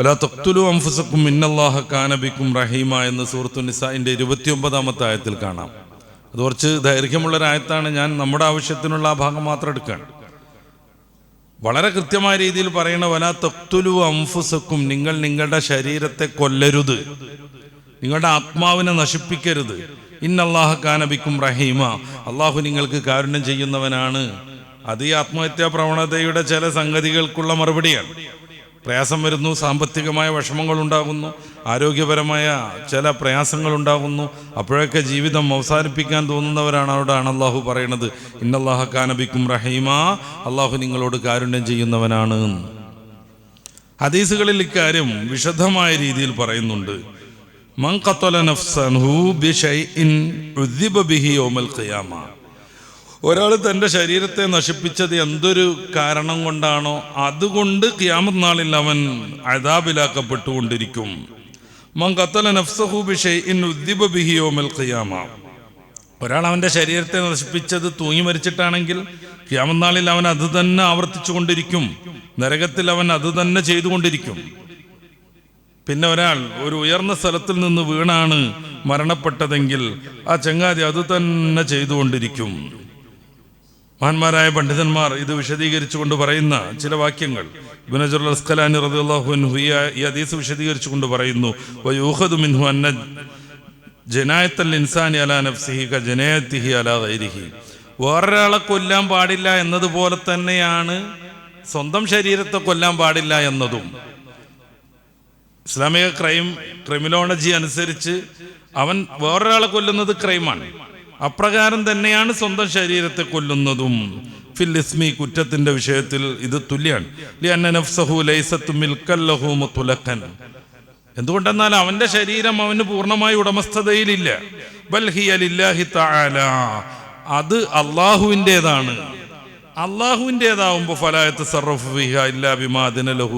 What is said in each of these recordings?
ഒലാ തൊക്തുലു അംഫുസക്കും മിന്നല്ലാഹ കാനബിക്കും റഹീമ എന്ന് സൂറത്തു നിസാഇന്റെ ഇരുപത്തിയൊമ്പതാമത്തെ ആയത്തിൽ കാണാം. അത് കുറച്ച് ദൈർഘ്യമുള്ള ആയത്താണ് ഞാൻ നമ്മുടെ ആവശ്യത്തിനുള്ള ആ ഭാഗം മാത്രം എടുക്കുകയാണ്. വളരെ കൃത്യമായ രീതിയിൽ പറയണ വലാ തൊക്തുലു അംഫുസക്കും നിങ്ങൾ നിങ്ങളുടെ ശരീരത്തെ കൊല്ലരുത്. നിങ്ങളുടെ ആത്മാവിനെ നശിപ്പിക്കരുത്. ഇന്നല്ലാഹ കാനബിക്കും റഹീമ. അള്ളാഹു നിങ്ങൾക്ക് കാരുണ്യം ചെയ്യുന്നവനാണ്. അത് ഈ ആത്മഹത്യാ പ്രവണതയുടെ ചില സംഗതികൾക്കുള്ള മറുപടിയാണ്. പ്രയാസം വരുന്നു സാമ്പത്തികമായ വിഷമങ്ങൾ ഉണ്ടാകുന്നു ആരോഗ്യപരമായ ചില പ്രയാസങ്ങൾ ഉണ്ടാകുന്നു അപ്പോഴൊക്കെ ജീവിതം അവസാനിപ്പിക്കാൻ തോന്നുന്നവരാണ് അവിടെയാണ് അള്ളാഹു പറയുന്നത്. ഇന്നല്ലാഹ കാനബിക്കും റഹീമ. അള്ളാഹു നിങ്ങളോട് കാരുണ്യം ചെയ്യുന്നവനാണ്. ഹദീസുകളിൽ ഇക്കാര്യം വിശദമായ രീതിയിൽ പറയുന്നുണ്ട്. മൻ ഖത്തല നഫ്സൻഹു ബിശൈഇൻ ഉദ്ദിബ ബിഹി യൗമൽ ഖിയാമ. ഒരാൾ തന്റെ ശരീരത്തെ നശിപ്പിച്ചത് എന്തൊരു കാരണം കൊണ്ടാണോ അതുകൊണ്ട് ക്യാമത് നാളിൽ അവൻ അതാബിലാക്കപ്പെട്ടുകൊണ്ടിരിക്കും മൻ നഫ്സഹു ബിശൈഇൻ ഉദ്ദിബ ബിഹി യൗമൽ ഖിയാമ. ഒരാൾ അവന്റെ ശരീരത്തെ നശിപ്പിച്ചത് തൂങ്ങി മരിച്ചിട്ടാണെങ്കിൽ ക്യാമനാളിൽ നാളിൽ അവൻ അത് തന്നെ ആവർത്തിച്ചു കൊണ്ടിരിക്കും നരകത്തിൽ അവൻ അത് തന്നെ ചെയ്തുകൊണ്ടിരിക്കും. പിന്നെ ഒരാൾ ഒരു ഉയർന്ന സ്ഥലത്തിൽ നിന്ന് വീണാണ് മരണപ്പെട്ടതെങ്കിൽ ആ ചങ്ങാതി അത് തന്നെ ചെയ്തുകൊണ്ടിരിക്കും. മഹാന്മാരായ പണ്ഡിതന്മാർ ഇത് വിശദീകരിച്ചുകൊണ്ട് പറയുന്ന ചില വാക്യങ്ങൾ. ഇബ്നു അസ്കലാനി ഈ ഹദീസ് വിശദീകരിച്ചുകൊണ്ട് പറയുന്നു മിൻഹു അന്ന ഇൻസാനി അലാ നഫ്സിഹി ക അലാ വേറൊരാളെ കൊല്ലാൻ പാടില്ല എന്നതുപോലെ തന്നെയാണ് സ്വന്തം ശരീരത്തെ കൊല്ലാൻ പാടില്ല എന്നതും. ഇസ്ലാമിക ക്രൈം ക്രിമിനോളജി അനുസരിച്ച് അവൻ വേറൊരാളെ കൊല്ലുന്നത് ക്രൈമാണ്. അപ്രകാരം തന്നെയാണ് സ്വന്തം ശരീരത്തെ കൊല്ലുന്നതും. ഫിൽ ഇസ്മി കുറ്റത്തിന്റെ വിഷയത്തിൽ ഇത് തുല്യാണ്. എന്തുകൊണ്ടെന്നാൽ അവന്റെ ശരീരം അവന് പൂർണമായി ഉടമസ്ഥതയിലില്ല. ബൽ ഹിയ ലില്ലാഹി തആല. അത് അള്ളാഹുവിന്റെതാണ് അള്ളാഹുവിന്റെതാവുമ്പോൾ ഫലായത്ത്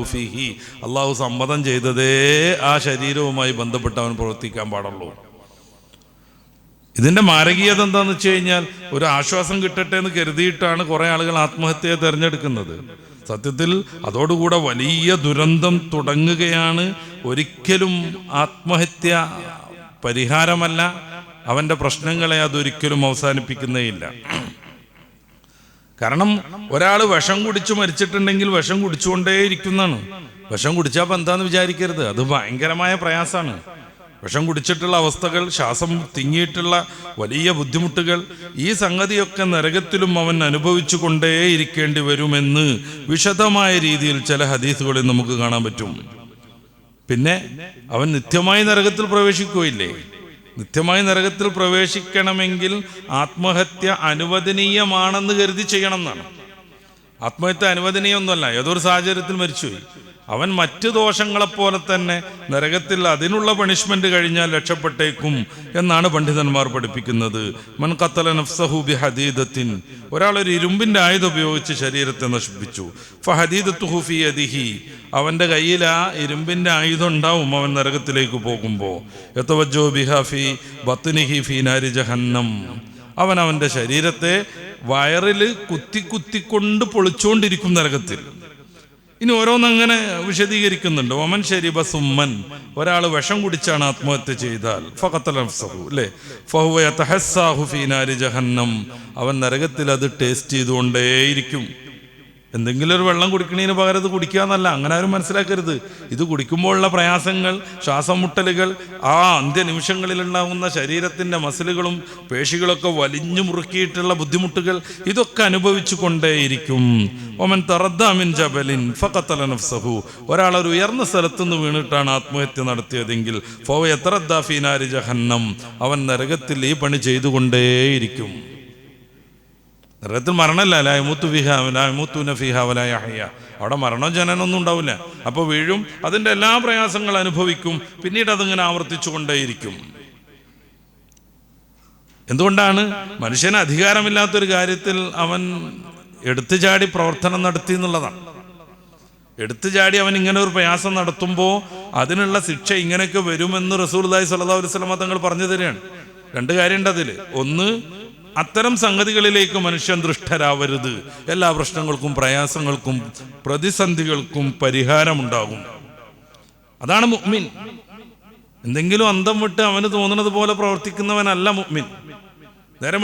ഫീഹി അള്ളാഹു സമ്മതം ചെയ്തതേ ആ ശരീരവുമായി ബന്ധപ്പെട്ട് അവൻ പ്രവർത്തിക്കാൻ പാടുള്ളൂ. ഇതിന്റെ മാരകീയത എന്താന്ന് വെച്ച് കഴിഞ്ഞാൽ ഒരു ആശ്വാസം കിട്ടട്ടെ എന്ന് കരുതിയിട്ടാണ് കുറേ ആളുകൾ ആത്മഹത്യയെ തിരഞ്ഞെടുക്കുന്നത്. സത്യത്തിൽ അതോടുകൂടെ വലിയ ദുരന്തം തുടങ്ങുകയാണ്. ഒരിക്കലും ആത്മഹത്യ പരിഹാരമല്ല. അവന്റെ പ്രശ്നങ്ങളെ അതൊരിക്കലും അവസാനിപ്പിക്കുന്നേയില്ല. കാരണം ഒരാൾ വിഷം കുടിച്ച് മരിച്ചിട്ടുണ്ടെങ്കിൽ വിഷം കുടിച്ചുകൊണ്ടേയിരിക്കുന്നതാണ്. വിഷം കുടിച്ചാൽ എന്താന്ന് വിചാരിക്കരുത്. അത് ഭയങ്കരമായ പ്രയാസമാണ് വിഷം കുടിച്ചിട്ടുള്ള അവസ്ഥകൾ ശ്വാസം തിങ്ങിയിട്ടുള്ള വലിയ ബുദ്ധിമുട്ടുകൾ ഈ സംഗതിയൊക്കെ നരകത്തിലും അവൻ അനുഭവിച്ചു കൊണ്ടേയിരിക്കേണ്ടി വരുമെന്ന് വിശദമായ രീതിയിൽ ചില ഹദീസുകളിൽ നമുക്ക് കാണാൻ പറ്റും. പിന്നെ അവൻ നിത്യമായി നരകത്തിൽ പ്രവേശിക്കുകയില്ലേ? നിത്യമായി നരകത്തിൽ പ്രവേശിക്കണമെങ്കിൽ ആത്മഹത്യ അനുവദനീയമാണെന്ന് കരുതി ചെയ്യണം എന്നാണ്. ആത്മഹത്യ അനുവദനീയമൊന്നുമല്ല. ഏതൊരു സാഹചര്യത്തിൽ മരിച്ചുപോയി. അവൻ മറ്റു ദോഷങ്ങളെപ്പോലെ തന്നെ നരകത്തിൽ അതിനുള്ള പണിഷ്മെന്റ് കഴിഞ്ഞാൽ രക്ഷപ്പെട്ടേക്കും എന്നാണ് പണ്ഡിതന്മാർ പഠിപ്പിക്കുന്നത്. മൻ കത്തല നഫ്സഹു ബി ഹദീദത്തിൻ ഒരാൾ ഒരു ഇരുമ്പിന്റെ ആയുധം ഉപയോഗിച്ച് ശരീരത്തെ നശിപ്പിച്ചു. ഫഹദീദത്തുഹു ഫി യദിഹി. അവന്റെ കയ്യിൽ ആ ഇരുമ്പിന്റെ ആയുധം ഉണ്ടാവും അവൻ നരകത്തിലേക്ക് പോകുമ്പോൾ എത്തവജോ ബിഹാഫി ബത്തുനിഹി ഫി നാരി ജഹന്നം. അവൻ അവന്റെ ശരീരത്തെ വയറിൽ കുത്തി കുത്തിക്കൊണ്ട് പൊളിച്ചുകൊണ്ടിരിക്കും നരകത്തിൽ. ഇനി ഓരോന്നങ്ങനെ വിശദീകരിക്കുന്നുണ്ട്. ഒമൻ ശരീബ സുമ്മൻ. ഒരാൾ വിഷം കുടിച്ചാണ് ആത്മഹത്യ ചെയ്താൽ. അല്ലേ? ജഹന്നം. അവൻ നരകത്തിൽ അത് ടേസ്റ്റ് ചെയ്തുകൊണ്ടേയിരിക്കും. എന്തെങ്കിലും ഒരു വെള്ളം കുടിക്കണതിന് പകരം ഇത് കുടിക്കാന്നല്ല അങ്ങനെ ആരും മനസ്സിലാക്കരുത്. ഇത് കുടിക്കുമ്പോഴുള്ള പ്രയാസങ്ങൾ ശ്വാസം മുട്ടലുകൾ ആ അന്ത്യനിമിഷങ്ങളിൽ ഉണ്ടാകുന്ന ശരീരത്തിന്റെ മസിലുകളും പേശികളൊക്കെ വലിഞ്ഞു മുറുക്കിയിട്ടുള്ള ബുദ്ധിമുട്ടുകൾ ഇതൊക്കെ അനുഭവിച്ചു കൊണ്ടേയിരിക്കും. ഒമൻ തറദ്ദാമിൻ ജബലിൻ ഫഖത്തല നഫ്സഹു. ഒരാൾ ഒരു ഉയർന്ന സ്ഥലത്തു നിന്ന് വീണിട്ടാണ് ആത്മഹത്യ നടത്തിയതെങ്കിൽ ഫോ എത്രദ്ദാഫീനാരി ജഹന്നം. അവൻ നരകത്തിൽ ഈ പണി ചെയ്തുകൊണ്ടേയിരിക്കും. നരകത്തിൽ മരണമല്ല ലായ്മൂത്തു ഫിഹ ലായ്മൂത്തുന ഫിഹ വലായഹയ്യ അവിടെ മരണോ ജനനൊന്നും ഉണ്ടാവില്ല. അപ്പോൾ വീഴും അതിന്റെ എല്ലാ പ്രയാസങ്ങൾ അനുഭവിക്കും. പിന്നീട് അതിങ്ങനെ ആവർത്തിച്ചു കൊണ്ടേയിരിക്കും എന്തുകൊണ്ടാണ്? മനുഷ്യന് അധികാരമില്ലാത്തൊരു കാര്യത്തിൽ അവൻ എടുത്തു ചാടി പ്രവർത്തനം നടത്തി എന്നുള്ളതാണ്. എടുത്തു ചാടി അവൻ ഇങ്ങനെ ഒരു പ്രയാസം നടത്തുമ്പോൾ അതിനുള്ള ശിക്ഷ ഇങ്ങനെയൊക്കെ വരുമെന്ന് റസൂൽദായി സല്ലാ വസ്ലമ തങ്ങൾ പറഞ്ഞു തരികയാണ്. രണ്ട് കാര്യമുണ്ട് അതിൽ ഒന്ന് അത്തരം സംഗതികളിലേക്ക് മനുഷ്യൻ ദൃഷ്ടരാവരുത്. എല്ലാ പ്രശ്നങ്ങൾക്കും പ്രയാസങ്ങൾക്കും പ്രതിസന്ധികൾക്കും പരിഹാരമുണ്ടാകും. അതാണ് മുഅ്മിൻ. എന്തെങ്കിലും അന്തം വിട്ട് അവന് തോന്നുന്നത് പോലെ പ്രവർത്തിക്കുന്നവനല്ല മുഅ്മിൻ.